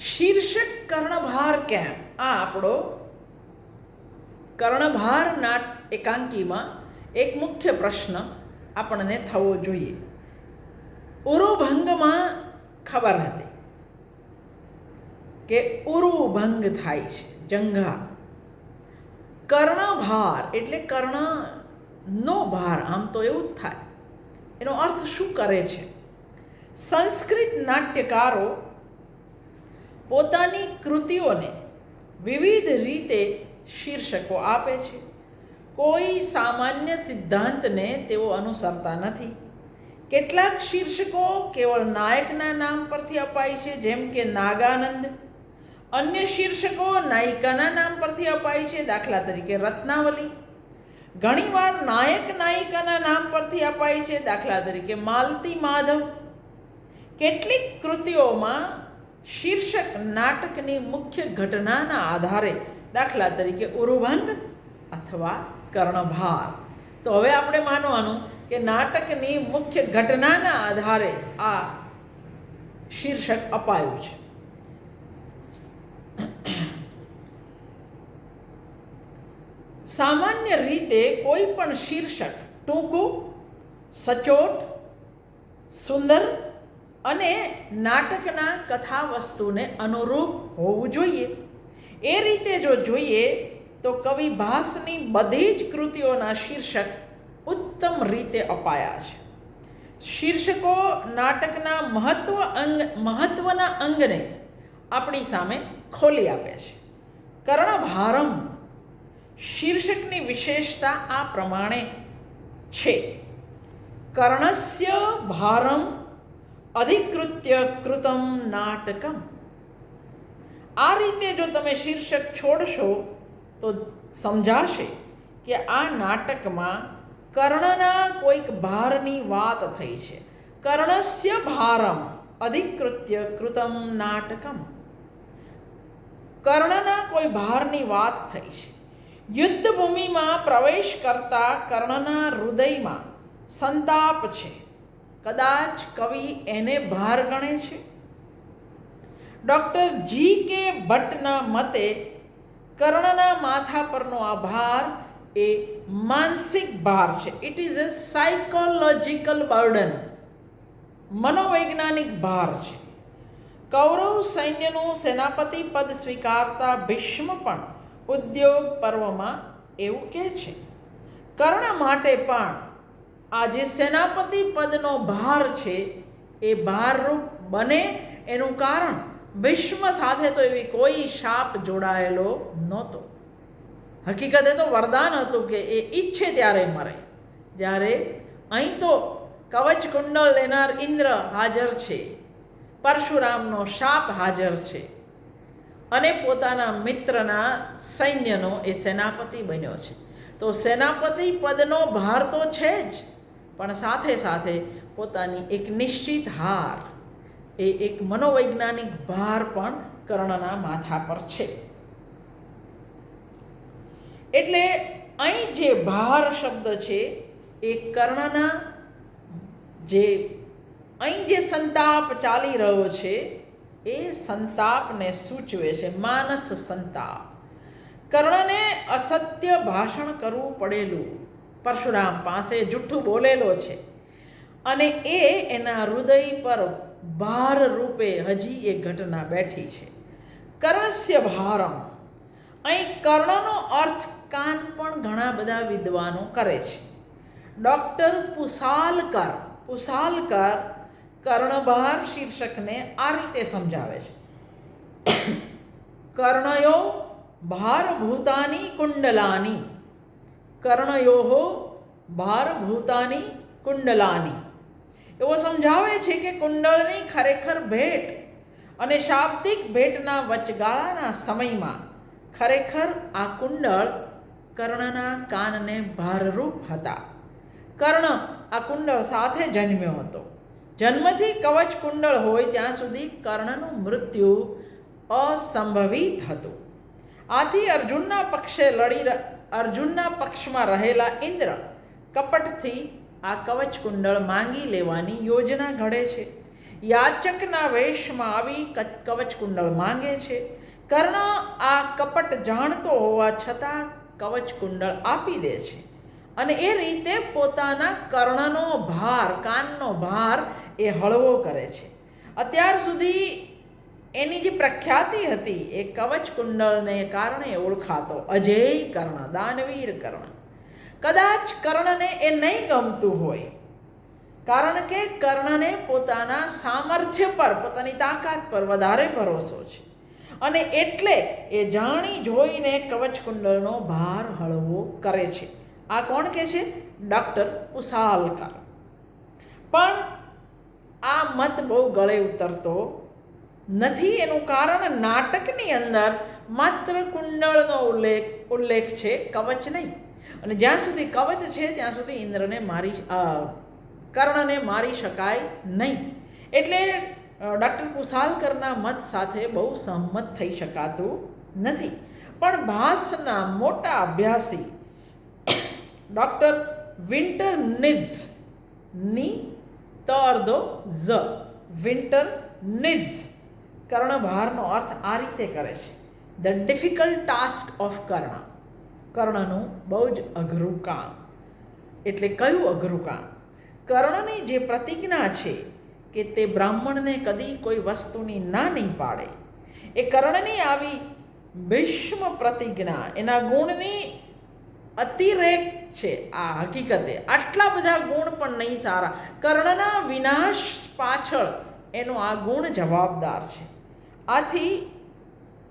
શીર્ષક કર્ણભાર કેમ? આ આપણો કર્ણભાર નાટ એકાંકીમાં એક મુખ્ય પ્રશ્ન આપણને થવો જોઈએ. ઉરુભંગમાં ખબર હતી કે ઉરુભંગ થાય છે, જંઘા. કર્ણભાર એટલે કર્ણનો ભાર, આમ તો એવું જ થાય. એનો અર્થ શું કરે છે? સંસ્કૃત નાટ્યકારો પોતાની કૃતિઓને વિવિધ રીતે શીર્ષકો આપે છે. કોઈ સામાન્ય સિદ્ધાંતને તેઓ અનુસરતા નથી. કેટલાક શીર્ષકો કેવળ નાયકના નામ પરથી અપાય છે, જેમ કે નાગાનંદ. અન્ય શીર્ષકો નાયિકાના નામ પરથી અપાય છે, દાખલા તરીકે રત્નાવલી. ઘણીવાર નાયક નાયિકાના નામ પરથી અપાય છે, દાખલા તરીકે માલતી માધવ. કેટલીક કૃતિઓમાં શીર્ષક નાટકની મુખ્ય ઘટનાના આધારે દાખલા તરીકે ઉરુભંગ અથવા કર્ણભાર તો હવે આપણે માનવાનું કે નાટકની મુખ્ય ઘટનાના આધારે આ શીર્ષક અપાયું છે સામાન્ય રીતે કોઈ પણ શીર્ષક ટૂંકું સચોટ સુંદર અને નાટકના કથા વસ્તુને અનુરૂપ હોવું જોઈએ. એ રીતે જો જોઈએ, તો કવિ ભાસની બધી જ કૃતિઓના શીર્ષક ઉત્તમ રીતે અપાયા છે. શીર્ષકો નાટકના મહત્વ અંગ, મહત્વના અંગને આપણી સામે ખોલી આપે છે. કર્ણભારમ શીર્ષકની વિશેષતા આ પ્રમાણે છે. કર્ણસ્ય ભારમ અધિકૃત્ય કૃતમ નાટકમ. આ રીતે જો તમે શીર્ષક છોડશો, તો સમજાશે કે આ નાટકમાં કર્ણના કોઈક ભારની વાત થઈ છે. કર્ણસ્ય ભારમ અધિકૃત્ય કૃતમ નાટકમ. કર્ણના કોઈ ભારની વાત થઈ છે. યુદ્ધભૂમિમાં પ્રવેશ કરતા કર્ણના હૃદયમાં સંતાપ છે. કદાચ કવિ એને ભાર ગણે છે? ડૉક્ટર જી કે ભટ્ટના મતે કર્ણના માથા પરનો આ ભાર એ માનસિક ભાર છે. It is a psychological burden મનોવૈજ્ઞાનિક ભાર છે. કૌરવ સૈન્યનું સેનાપતિ પદ સ્વીકારતા ભીષ્મ પણ ઉદ્યોગ પર્વમાં એવું કહે છે. કર્ણ માટે પણ આ જે સેનાપતિ પદનો ભાર છે, એ ભારરૂપ બને એનું કારણ ભીષ્મ સાથે તો એવી કોઈ શાપ જોડાયેલો નહોતો. હકીકતે તો વરદાન હતું કે એ ઈચ્છે ત્યારે મરે. જ્યારે અહીં તો કવચ કુંડળ લેનાર ઇન્દ્ર હાજર છે, પરશુરામનો શાપ હાજર છે અને પોતાના મિત્રના સૈન્યનો એ સેનાપતિ બન્યો છે. તો સેનાપતિ પદનો ભાર તો છે જ. પણ સાથે સાથે પોતાની એક નિશ્ચિત હાર, એ એક મનોવૈજ્ઞાનિક ભાર પણ કર્ણના માથા પર છે. એટલે અહીં જે ભાર શબ્દ છે, એ કર્ણના જે અહીં જે સંતાપ ચાલી રહ્યો છે, એ સંતાપને સૂચવે છે, માનસ સંતાપ. કર્ણને અસત્ય ભાષણ કરવું પડેલું. પરશુરામ પાસે જુઠ્ઠું બોલેલો છે. અને એ એના હૃદય પર ભાર રૂપે હજી એ ઘટના બેઠી છે. કર્ણસ્ય ભારમ. અહીં કર્ણનો અર્થ કાન પણ ઘણા બધા વિદ્વાનો કરે છે. ડૉક્ટર પુસાલકર પુસાલકર કર્ણભાર શીર્ષકને આ રીતે સમજાવે છે. કર્ણયો ભારભૂતાની કુંડલાની કર્ણયો ભારભૂતાની કુંડલાની. એવો સમજાવે છે કે કુંડળની ખરેખર ભેટ અને શાબ્દિક ભેટના વચગાળાના સમયમાં ખરેખર આ કુંડળ કર્ણના કાનને ભારરૂપ હતા. કર્ણ આ કુંડળ સાથે જન્મ્યો હતો. જન્મથી કવચ કુંડળ હોય ત્યાં સુધી કર્ણનું મૃત્યુ અસંભવિત હતું. આથી અર્જુનના પક્ષે લડી અર્જુનના પક્ષમાં રહેલા ઇન્દ્ર કપટથી આ કવચ કુંડળ માંગી લેવાની યોજના ઘડે છે. યાચકના વેશમાં આવી કવચ કુંડળ માંગે છે. કર્ણ આ કપટ જાણતો હોવા છતાં કવચ કુંડળ આપી દે છે. અને એ રીતે પોતાના કર્ણનો ભાર, કાનનો ભાર એ હળવો કરે છે. અત્યાર સુધી એની જે પ્રખ્યાતિ હતી એ કવચ કુંડળને કારણે ઓળખાતો અજેય કર્ણ, દાનવીર કર્ણ. કદાચ કર્ણને એ નહીં ગમતું હોય, કારણ કે કર્ણને પોતાના સામર્થ્ય પર, પોતાની તાકાત પર વધારે ભરોસો છે. અને એટલે એ જાણી જોઈને કવચ કુંડળનો ભાર હળવો કરે છે. આ કોણ કે છે? ડૉક્ટર ઉસાલકર. પણ આ મત બહુ ગળે ઉતરતો નથી, એનું કારણ નાટકની અંદર માત્ર કુંડળનો ઉલ્લેખ ઉલ્લેખ છે, કવચ નહીં. અને જ્યાં સુધી કવચ છે, ત્યાં સુધી ઇન્દ્રને મારી કર્ણને મારી શકાય નહીં. એટલે ડૉક્ટર કુશાલકરના મત સાથે બહુ સહમત થઈ શકાતું નથી. પણ ભાસના મોટા અભ્યાસી ડૉક્ટર વિન્ટર નિડ્સની તો અર્ધો ઝ. વિન્ટર નિડ્સ કર્ણભારનો અર્થ આ રીતે કરે છે. The difficult task of Karna. કર્ણનું બહુ જ અઘરું કામ. એટલે કયું અઘરું કામ? કર્ણની જે પ્રતિજ્ઞા છે કે તે બ્રાહ્મણને કદી કોઈ વસ્તુની ના નહીં પાડે. એ કર્ણની આવી ભીષ્મ પ્રતિજ્ઞા, એના ગુણની અતિરેક છે આ હકીકતે. આટલા બધા ગુણ પણ નહીં સારા. કર્ણના વિનાશ પાછળ એનો આ ગુણ જવાબદાર છે. આથી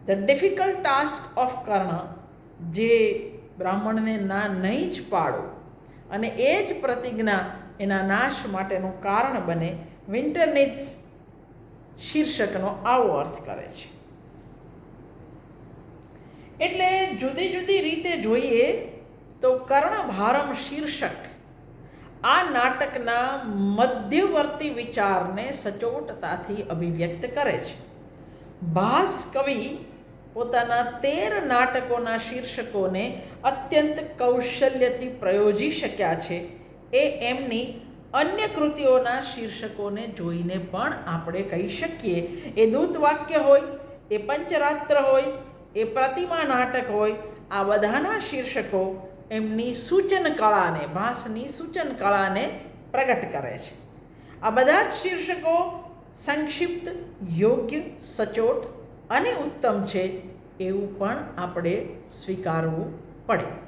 the difficult task of Karna જે બ્રાહ્મણને ના નહીં જ પાડો અને એ જ પ્રતિજ્ઞા એના નાશ માટેનું કારણ બને વિન્ટરનિટ્સ શીર્ષકનો આવો અર્થ કરે છે. એટલે જુદી જુદી રીતે જોઈએ તો કર્ણભારમ શીર્ષક આ નાટકના મધ્યવર્તી વિચારને સચોટતાથી અભિવ્યક્ત કરે છે. ભાસ કવિ પોતાના તેર નાટકોના શીર્ષકોને અત્યંત કૌશલ્યથી પ્રયોજી શક્યા છે. એ એમની અન્ય કૃતિઓના શીર્ષકોને જોઈને પણ આપણે કહી શકીએ. એ દૂતવાક્ય હોય, એ પંચરાત્ર હોય, એ પ્રતિમા નાટક હોય, આ બધાના શીર્ષકો એમની સૂચન કળાને, ભાસની સૂચન કળાને પ્રગટ કરે છે. આ બધા જ શીર્ષકો સંક્ષિપ્ત યોગ્ય સચોટ અને ઉત્તમ છે એવું પણ આપણે સ્વીકારવું પડે.